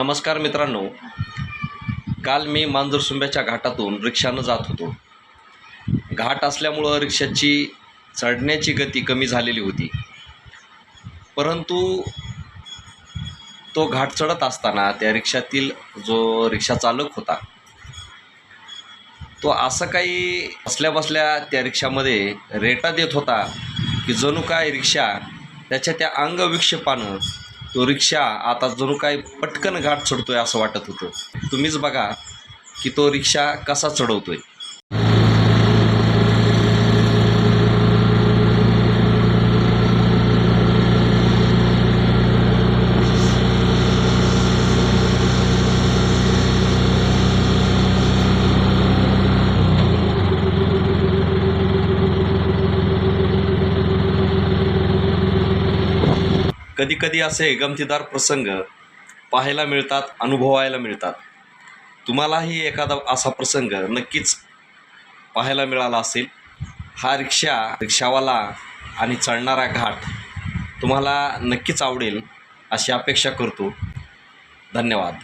नमस्कार मित्रांनो. काल मी मांजरसुंब्याच्या घाटातून रिक्षानं जात होतो. घाट असल्यामुळं रिक्षाची चढण्याची गती कमी झालेली होती. परंतु तो घाट चढत असताना त्या रिक्षातील जो रिक्षा चालक होता तो असं काही बसल्या बसल्या त्या रिक्षामध्ये रेटा देत होता की जणू काय रिक्षा त्याच्या त्या अंगविक्षेपानं तो रिक्षा आता जरू काय पटकन घाट चढतोय असं वाटत होतं. तुम्हीच बघा की तो रिक्षा कसा चढवतोय. कधीकधी असे गमतीदार प्रसंग पाहायला मिळतात अनुभवायला मिळतात. तुम्हालाही एखादा असा प्रसंग नक्कीच पाहायला मिळाला असेल. हा रिक्षा रिक्षावाला आणि चढणारा घाट तुम्हाला नक्कीच आवडेल अशी अपेक्षा करतो. धन्यवाद.